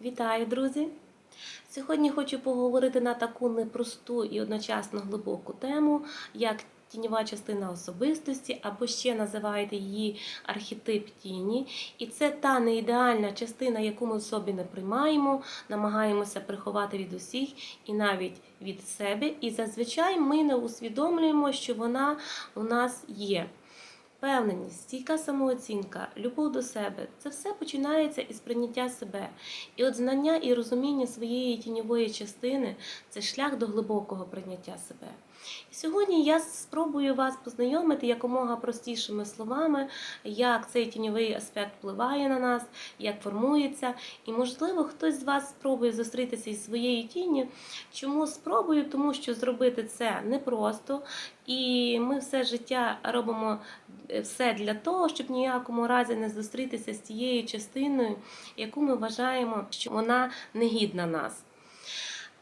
Вітаю, друзі! Сьогодні хочу поговорити на таку непросту і одночасно глибоку тему, як тіньова частина особистості, або ще називають її архетип тіні. І це та неідеальна частина, яку ми в собі не приймаємо, намагаємося приховати від усіх і навіть від себе. І зазвичай ми не усвідомлюємо, що вона у нас є. Впевненість, стійка самооцінка, любов до себе це все починається із прийняття себе. І от знання і розуміння своєї тіньової частини це шлях до глибокого прийняття себе. Сьогодні я спробую вас познайомити якомога простішими словами, як цей тіньовий аспект впливає на нас, як формується. І, можливо, хтось з вас спробує зустрітися із своєю тінню. Чому спробую? Тому що зробити це непросто, і ми все життя робимо все для того, щоб ніякому разі не зустрітися з тією частиною, яку ми вважаємо, що вона негідна нас.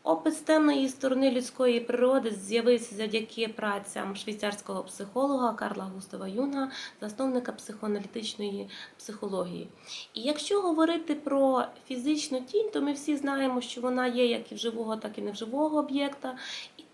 Опис темної сторони людської природи з'явився завдяки працям швейцарського психолога Карла Густава Юнга, засновника психоаналітичної психології. І якщо говорити про фізичну тінь, то ми всі знаємо, що вона є як і в живого, так і не в живого об'єкта.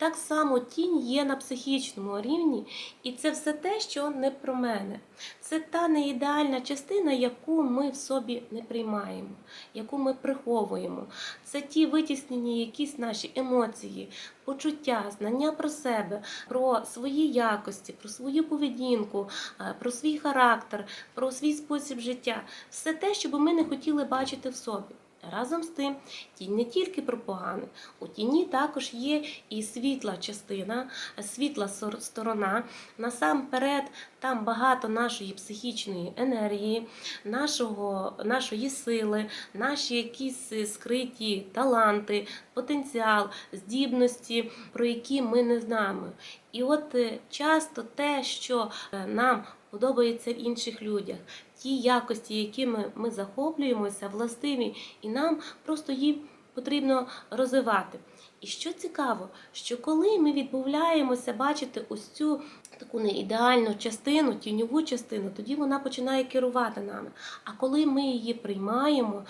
Так само тінь є на психічному рівні, і це все те, що не про мене. Це та неідеальна частина, яку ми в собі не приймаємо, яку ми приховуємо. Це ті витіснені якісь наші емоції, почуття, знання про себе, про свої якості, про свою поведінку, е, про свій характер, про свій спосіб життя. Все те, що би ми не хотіли бачити в собі. Разом з тим, тінь не тільки про погане, у тіні також є і світла частина, світла сторона. Насамперед, там багато нашої психічної енергії, нашого, нашої сили, наші якісь е, скриті таланти, потенціал, здібності, про які ми не знаємо. І от е, часто те, що е, нам подобається в інших людях, ті якості, якими ми захоплюємося, властиві, і нам просто їм потрібно розвивати. І що цікаво, що коли ми відмовляємося бачити ось цю таку неідеальну частину, тіньову частину, тоді вона починає керувати нами. А коли ми її приймаємо,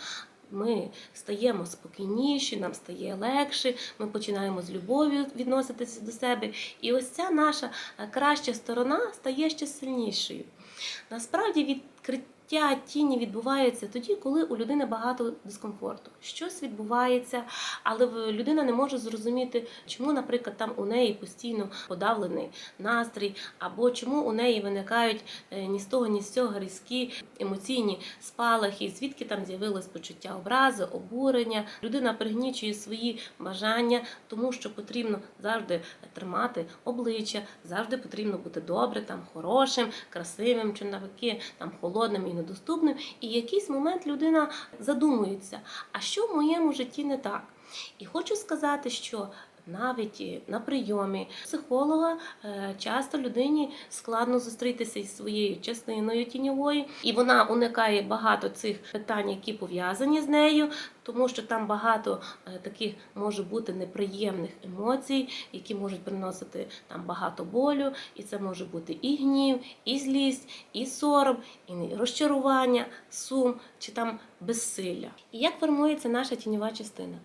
ми стаємо спокійніші, нам стає легше, ми починаємо з любов'ю відноситися до себе. І ось ця наша е, краща сторона стає ще сильнішою. Насправді відкриття тіні відбувається тоді, коли у людини багато дискомфорту. Щось відбувається, але людина не може зрозуміти, чому, наприклад, там у неї постійно подавлений настрій, або чому у неї виникають е, ні з того, ні з цього різкі емоційні спалахи, звідки там з'явилось почуття образи, обурення. Людина пригнічує свої бажання, тому що потрібно завжди тримати обличчя, завжди потрібно бути добре, там хорошим, красивим, чи навпаки там холодним і недоступним. І в якийсь момент людина задумується, а що в моєму житті не так? І хочу сказати, що навіть на прийомі психолога е, часто людині складно зустрітися із своєю частиною тіньовою, і вона уникає багато цих питань, які пов'язані з нею, тому що там багато е, таких може бути неприємних емоцій, які можуть приносити там багато болю, і це може бути і гнів, і злість, і сором, і розчарування, сум чи там безсилля. І як формується наша тіньова частина?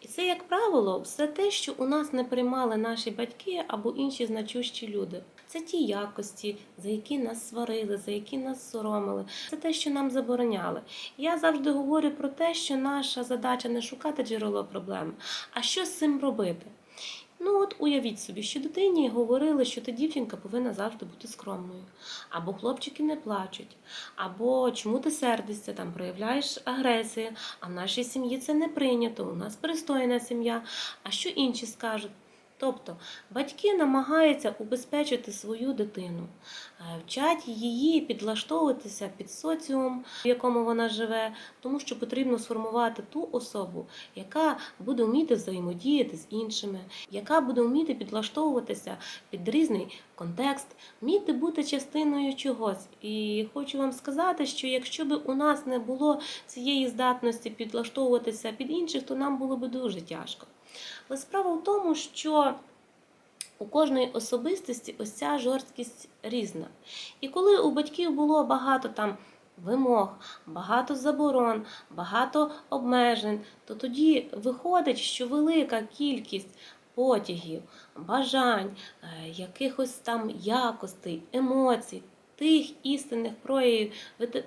І це, як правило, все те, що у нас не приймали наші батьки або інші значущі люди. Це ті якості, за які нас сварили, за які нас соромили. Це те, що нам забороняли. Я завжди говорю про те, що наша задача не шукати джерело проблеми, а що з цим робити. Ну от уявіть собі, що дитині говорили, що ти дівчинка повинна завжди бути скромною, або хлопчики не плачуть, або чому ти сердишся, там проявляєш агресію, а в нашій сім'ї це не прийнято, у нас пристойна сім'я. А що інші скажуть? Тобто батьки намагаються убезпечити свою дитину, е, вчать її підлаштовуватися під соціум, в якому вона живе, тому що потрібно сформувати ту особу, яка буде вміти взаємодіяти з іншими, яка буде вміти підлаштовуватися під різний контекст, вміти бути частиною чогось. І хочу вам сказати, що якщо б у нас не було цієї здатності підлаштовуватися під інших, то нам було б дуже тяжко. Але справа в тому, що у кожної особистості ось ця жорсткість різна. І коли у батьків було багато там вимог, багато заборон, багато обмежень, то тоді виходить, що велика кількість потягів, бажань, е, якихось там якостей, емоцій. Тих істинних проявів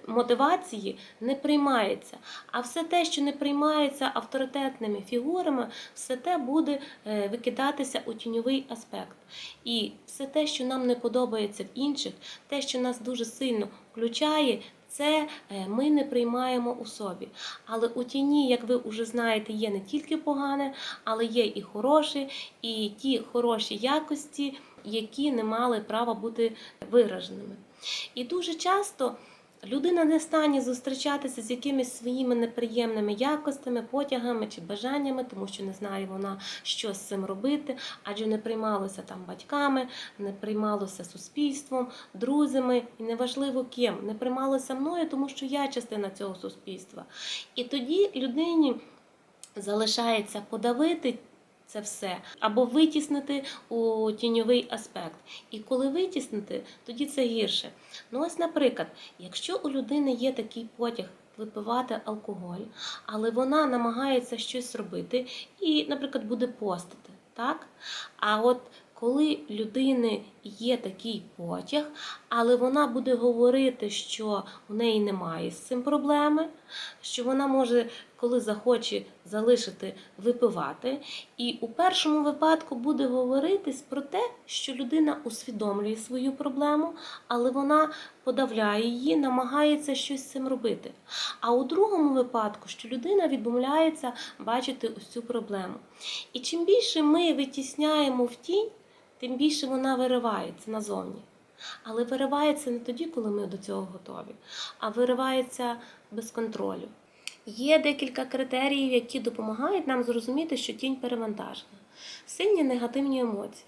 мотивації не приймається. А все те, що не приймається авторитетними фігурами, все те буде е, викидатися у тіньовий аспект. І все те, що нам не подобається в інших, те, що нас дуже сильно включає, це е, ми не приймаємо у собі. Але у тіні, як ви вже знаєте, є не тільки погане, але є і хороше, і ті хороші якості, які не мали права бути вираженими. І дуже часто людина не в стані зустрічатися з якимись своїми неприємними якостями, потягами чи бажаннями, тому що не знає вона, що з цим робити, адже не приймалося там батьками, не приймалося суспільством, друзями, і неважливо ким, не приймалося мною, тому що я частина цього суспільства. І тоді людині залишається подавити. Це все або витіснити у тіньовий аспект. І коли витіснити, тоді це гірше. Ну, ось, наприклад, якщо у людини є такий потяг випивати алкоголь, але вона намагається щось робити і, наприклад, буде постити, так? А от коли людини є такий потяг, але вона буде говорити, що у неї немає з цим проблеми, що вона може, коли захоче залишити випивати, і у першому випадку буде говоритись про те, що людина усвідомлює свою проблему, але вона подавляє її, намагається щось з цим робити. А у другому випадку, що людина відмовляється бачити цю проблему. І чим більше ми витісняємо в тінь, тим більше вона виривається назовні. Але виривається не тоді, коли ми до цього готові, а виривається без контролю. Є декілька критеріїв, які допомагають нам зрозуміти, що тінь перевантажена. Сильні негативні емоції.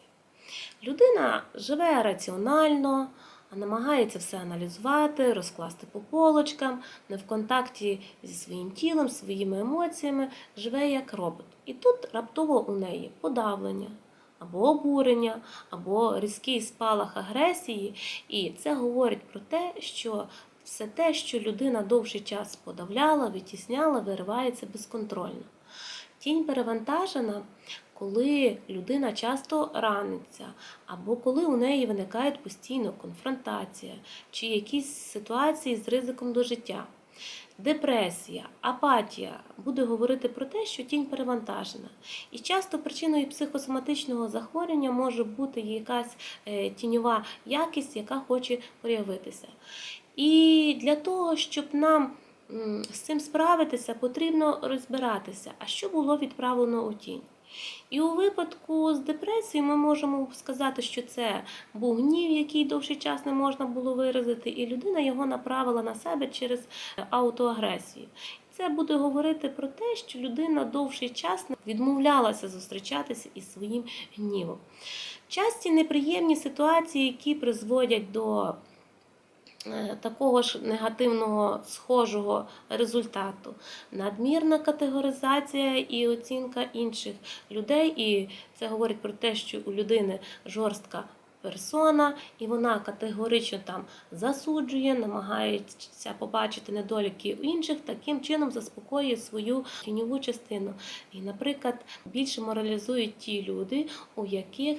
Людина живе раціонально, намагається все аналізувати, розкласти по полочкам, не в контакті зі своїм тілом, своїми емоціями, живе як робот. І тут раптово у неї подавлення. Або обурення, або різкий спалах агресії, і це говорить про те, що все те, що людина довший час подавляла, витісняла, виривається безконтрольно. Тінь перевантажена, коли людина часто раниться, або коли у неї виникає постійно конфронтація чи якісь ситуації з ризиком до життя. Депресія, апатія буде говорити про те, що тінь перевантажена. І часто причиною психосоматичного захворювання може бути якась е, тіньова якість, яка хоче проявитися. І для того, щоб нам з цим справитися, потрібно розбиратися, а що було відправлено у тінь. І у випадку з депресією ми можемо сказати, що це був гнів, який довший час не можна було виразити, і людина його направила на себе через аутоагресію. Це буде говорити про те, що людина довший час відмовлялася зустрічатися із своїм гнівом. Часті неприємні ситуації, які призводять до такого ж негативного схожого результату, надмірна категоризація і оцінка інших людей, і це говорить про те, що у людини жорстка персона, і вона категорично там засуджує, намагається побачити недоліки у інших, таким чином заспокоює свою тіньову частину. І, наприклад, більше моралізують ті люди, у яких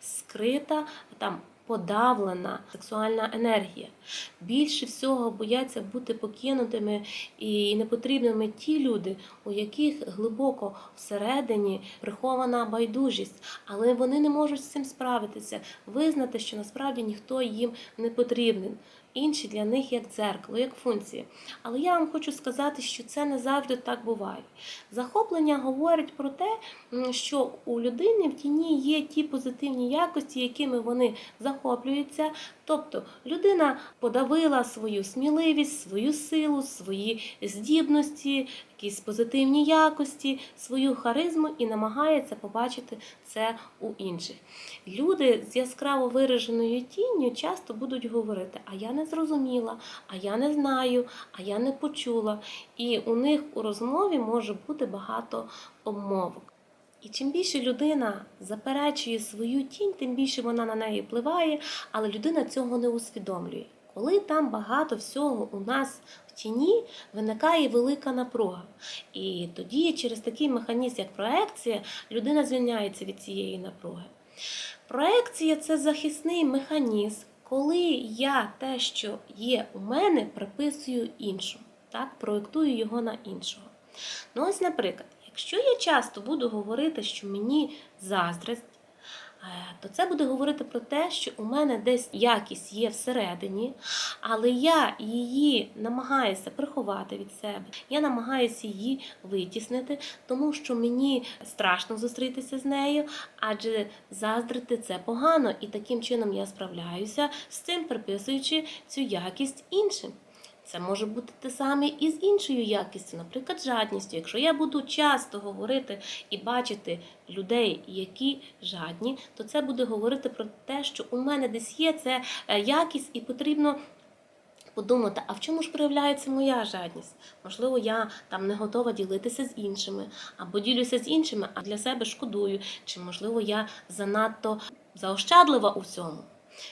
скрита там. Подавлена сексуальна енергія. Більше всього бояться бути покинутими і непотрібними ті люди, у яких глибоко всередині прихована байдужість, але вони не можуть з цим справитися, визнати, що насправді ніхто їм не потрібен. Інші для них як дзеркало, як функція. Але я вам хочу сказати, що це не завжди так буває. Захоплення говорить про те, що у людини в тіні є ті позитивні якості, якими вони захоплюються. Тобто людина подавила свою сміливість, свою силу, свої здібності, якісь позитивні якості, свою харизму і намагається побачити це у інших. Люди з яскраво вираженою тінню часто будуть говорити: а я не зрозуміла, а я не знаю, а я не почула. І у них у розмові може бути багато обмовок. І чим більше людина заперечує свою тінь, тим більше вона на неї впливає, але людина цього не усвідомлює. Коли там багато всього у нас в тіні, виникає велика напруга. І тоді через такий механізм, як проекція, людина звільняється від цієї напруги. Проекція це захисний механізм, коли я те, що є у мене, приписую іншому, так, проєктую його на іншого. Ну, ось, наприклад, якщо я часто буду говорити, що мені заздрість, то це буде говорити про те, що у мене десь якість є всередині, але я її намагаюся приховати від себе. Я намагаюся її витіснити, тому що мені страшно зустрітися з нею, адже заздрити це погано, і таким чином я справляюся з цим, приписуючи цю якість іншим. Це може бути те саме і з іншою якістю, наприклад, жадністю. Якщо я буду часто говорити і бачити людей, які жадні, то це буде говорити про те, що у мене десь є це е, якість, і потрібно подумати, а в чому ж проявляється моя жадність? Можливо, я там не готова ділитися з іншими, або ділюся з іншими, а для себе шкодую, чи можливо я занадто заощадлива у всьому.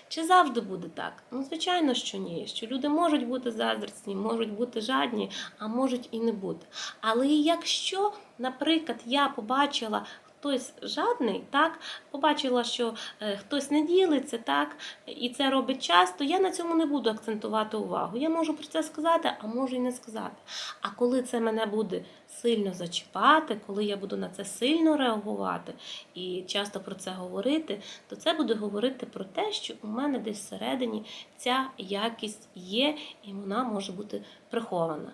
Чи завжди буде так? Ну, звичайно, що ні. Що люди можуть бути заздрісні, можуть бути жадні, а можуть і не бути. Але якщо, наприклад, я побачила. Хтось жадний, так, побачила, що е, хтось не ділиться, так, і це робить часто, я на цьому не буду акцентувати увагу. Я можу про це сказати, а можу і не сказати. А коли це мене буде сильно зачіпати, коли я буду на це сильно реагувати і часто про це говорити, то це буде говорити про те, що у мене десь всередині ця якість є, і вона може бути прихована.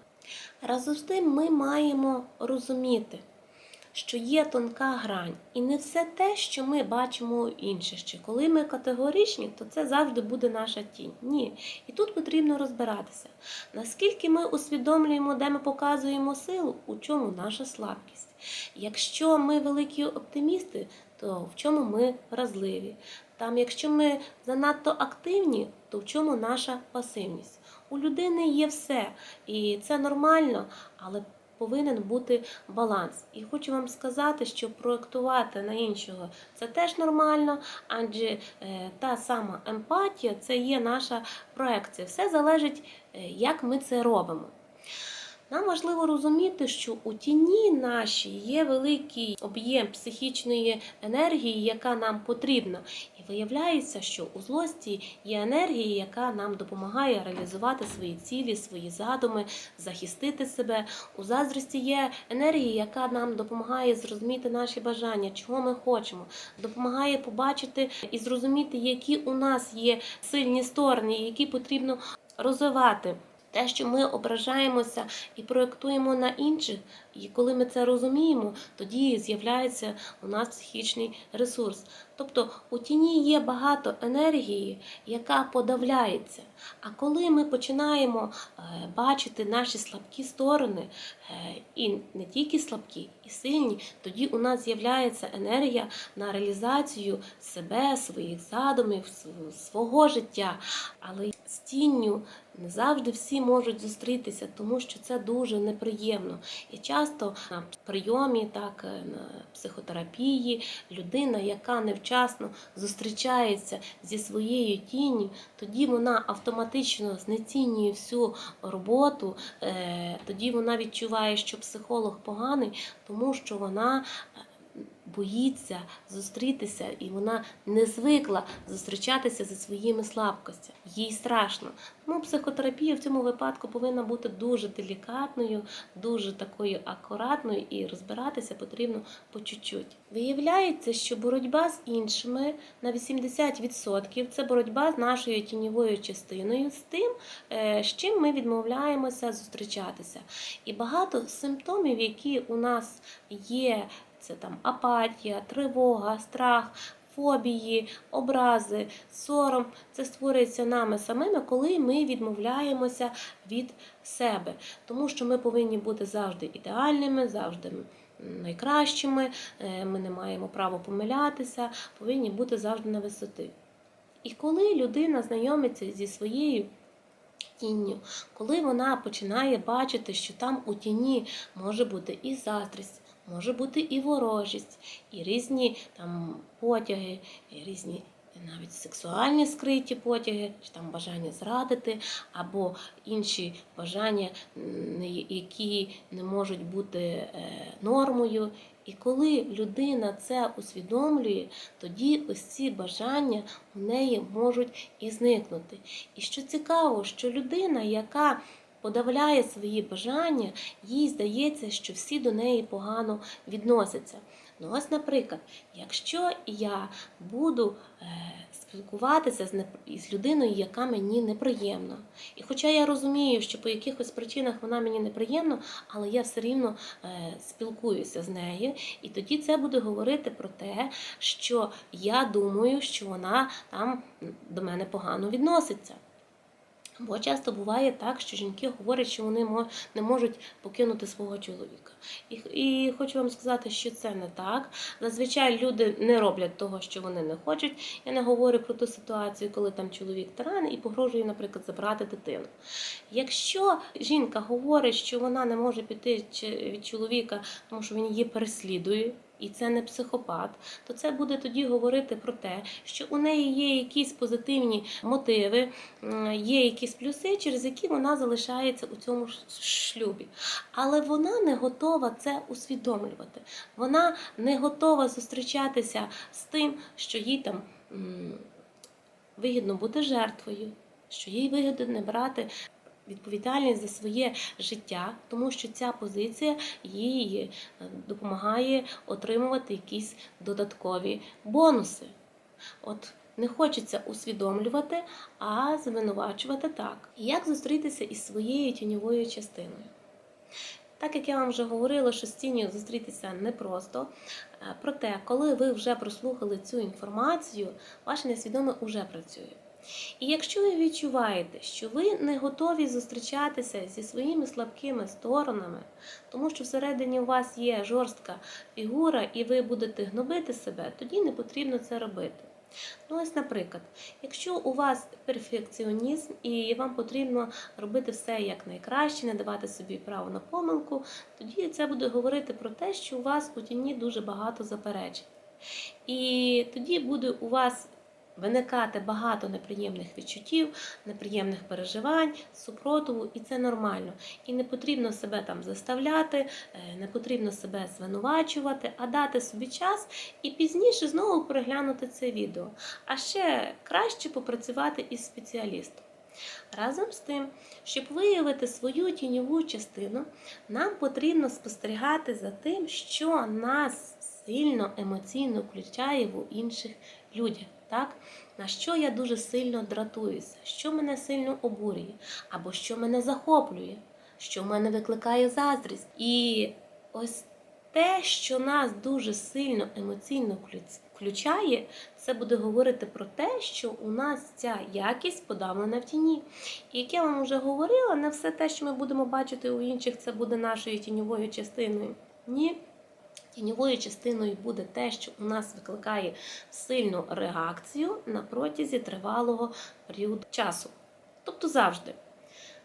Разом з тим ми маємо розуміти, що є тонка грань, і не все те, що ми бачимо інших. Чи коли ми категоричні, то це завжди буде наша тінь. Ні. І тут потрібно розбиратися, наскільки ми усвідомлюємо, де ми показуємо силу, у чому наша слабкість. Якщо ми великі оптимісти, то в чому ми вразливі. Там, якщо ми занадто активні, то в чому наша пасивність? У людини є все, і це нормально, але повинен бути баланс. І хочу вам сказати, що проектувати на іншого це теж нормально, адже е, та сама емпатія це є наша проекція. Все залежить, е, як ми це робимо. Нам важливо розуміти, що у тіні нашій є великий об'єм психічної енергії, яка нам потрібна. Виявляється, що у злості є енергія, яка нам допомагає реалізувати свої цілі, свої задуми, захистити себе. У заздрості є енергія, яка нам допомагає зрозуміти наші бажання, чого ми хочемо, допомагає побачити і зрозуміти, які у нас є сильні сторони, які потрібно розвивати. Те, що ми ображаємося і проєктуємо на інших, і коли ми це розуміємо, тоді з'являється у нас психічний ресурс. Тобто у тіні є багато енергії, яка подавляється. А коли ми починаємо е, бачити наші слабкі сторони, е, і не тільки слабкі, і сильні, тоді у нас з'являється енергія на реалізацію себе, своїх задумів, свого життя. Але з тінню не завжди всі можуть зустрітися, тому що це дуже неприємно. І часто на прийомі, так е, на психотерапії, людина, яка невчасно зустрічається зі своєю тінню, тоді вона автоматично знецінює всю роботу, е, тоді вона відчуває, що психолог поганий, тому що вона. Боїться зустрітися, і вона не звикла зустрічатися зі своїми слабкостями. Їй страшно. Тому психотерапія в цьому випадку повинна бути дуже делікатною, дуже такою акуратною, і розбиратися потрібно по чуть-чуть. Виявляється, що боротьба з іншими на 80% це боротьба з нашою тіньовою частиною, з тим, е, з чим ми відмовляємося зустрічатися. І багато симптомів, які у нас є, це там апатія, тривога, страх. Фобії, образи, сором це створюється нами самими, коли ми відмовляємося від себе, тому що ми повинні бути завжди ідеальними, завжди найкращими. е, Ми не маємо права помилятися, повинні бути завжди на висоти. І коли людина знайомиться зі своєю тінню, коли вона починає бачити, що там у тіні може бути і заздрість, може бути і ворожість, і різні там потяги, і різні навіть сексуальні скриті потяги, чи там бажання зрадити, або інші бажання, які не можуть бути е, нормою. І коли людина це усвідомлює, тоді ось ці бажання у неї можуть і зникнути. І що цікаво, що людина, яка подавляє свої бажання, їй здається, що всі до неї погано відносяться. Ну, ось, наприклад, якщо я буду е, спілкуватися з, людиною, яка мені неприємна, і хоча я розумію, що по якихось причинах вона мені неприємна, але я все рівно е, спілкуюся з нею, і тоді це буде говорити про те, що я думаю, що вона там до мене погано відноситься. Бо часто буває так, що жінки говорять, що вони не можуть покинути свого чоловіка. І, і хочу вам сказати, що це не так. Зазвичай люди не роблять того, що вони не хочуть. Я не говорю про ту ситуацію, коли там чоловік тиран і погрожує, наприклад, забрати дитину. Якщо жінка говорить, що вона не може піти від чоловіка, тому що він її переслідує. І це не психопат, то це буде тоді говорити про те, що у неї є якісь позитивні мотиви, є якісь плюси, через які вона залишається у цьому шлюбі. Але вона не готова це усвідомлювати. Вона не готова зустрічатися з тим, що їй там вигідно бути жертвою, що їй вигідно не брати відповідальність за своє життя, тому що ця позиція їй е, допомагає отримувати якісь додаткові бонуси. От не хочеться усвідомлювати, а звинувачувати так. Як зустрітися із своєю тіньовою частиною? Так як я вам вже говорила, що з тінню зустрітися непросто. Е, Проте, коли ви вже прослухали цю інформацію, ваше несвідоме вже працює. І якщо ви відчуваєте, що ви не готові зустрічатися зі своїми слабкими сторонами, тому що всередині у вас є жорстка фігура, і ви будете гнобити себе, тоді не потрібно це робити. Ну, ось, наприклад, якщо у вас перфекціонізм і вам потрібно робити все як найкраще, не давати собі право на помилку, тоді це буде говорити про те, що у вас у тіні дуже багато заперечень. І тоді буде у вас виникати багато неприємних відчуттів, неприємних переживань, супротиву, і це нормально. І не потрібно себе там заставляти, е, не потрібно себе звинувачувати, а дати собі час і пізніше знову переглянути це відео. А ще краще попрацювати із спеціалістом. Разом з тим, щоб виявити свою тіньову частину, нам потрібно спостерігати за тим, що нас сильно емоційно включає в інших людях. Так? На що я дуже сильно дратуюся, що мене сильно обурює, або що мене захоплює, що в мене викликає заздрість. І ось те, що нас дуже сильно емоційно включає, це буде говорити про те, що у нас ця якість подавлена в тіні. І як я вам вже говорила, не все те, що ми будемо бачити у інших, це буде нашою тіньовою частиною. Ні. Тіньовою частиною буде те, що у нас викликає сильну реакцію на протязі тривалого періоду часу. Тобто завжди.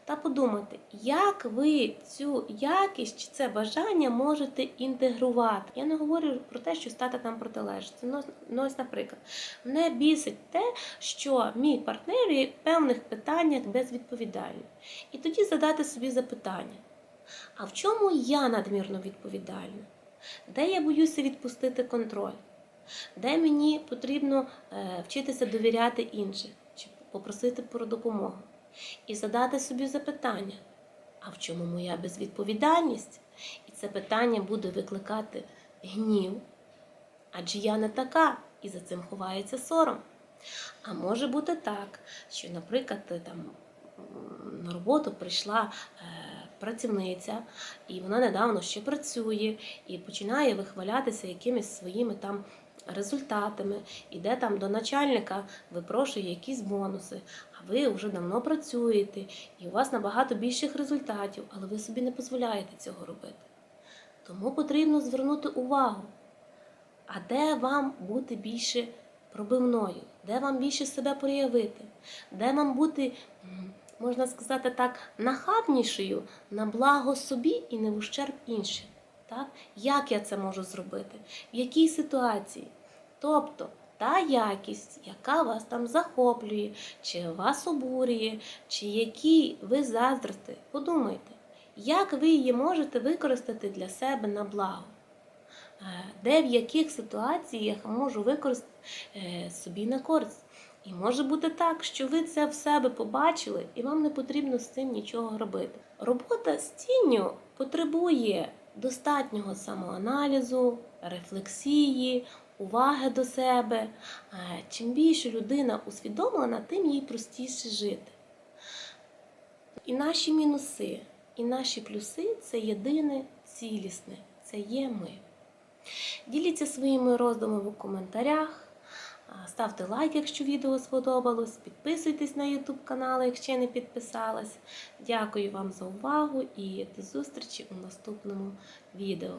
Та подумати, як ви цю якість чи це бажання можете інтегрувати. Я не говорю про те, що стати там протилежності. Ну, ну, ось, наприклад, мене бісить те, що мій партнер є в певних питаннях безвідповідальний. І тоді задати собі запитання: а в чому я надмірно відповідальна? Де я боюся відпустити контроль? Де мені потрібно е, вчитися довіряти іншим чи попросити про допомогу? І задати собі запитання: а в чому моя безвідповідальність? І це питання буде викликати гнів, адже я не така, і за цим ховається сором. А може бути так, що, наприклад, ти там на роботу прийшла е, працівниця, і вона недавно ще працює і починає вихвалятися якимись своїми там результатами, іде там до начальника, випрошує якісь бонуси, а ви вже давно працюєте, і у вас набагато більших результатів, але ви собі не дозволяєте цього робити. Тому потрібно звернути увагу, а де вам бути більше пробивною, де вам більше себе проявити, де вам бути, можна сказати так, нахабнішою на благо собі і не в ущерб іншим. Так? Як я це можу зробити? В якій ситуації? Тобто та якість, яка вас там захоплює, чи вас обурює, чи які ви заздрите. Подумайте, як ви її можете використати для себе на благо. Е, Де в яких ситуаціях можу використати е, собі на користь. І може бути так, що ви це в себе побачили, і вам не потрібно з цим нічого робити. Робота з тінню потребує достатнього самоаналізу, рефлексії, уваги до себе. Чим більше людина усвідомлена, тим їй простіше жити. І наші мінуси, і наші плюси це єдине цілісне, це є ми. Діліться своїми роздумами у коментарях. Ставте лайк, якщо відео сподобалось. Підписуйтесь на YouTube канал, якщо не підписались. Дякую вам за увагу і до зустрічі у наступному відео.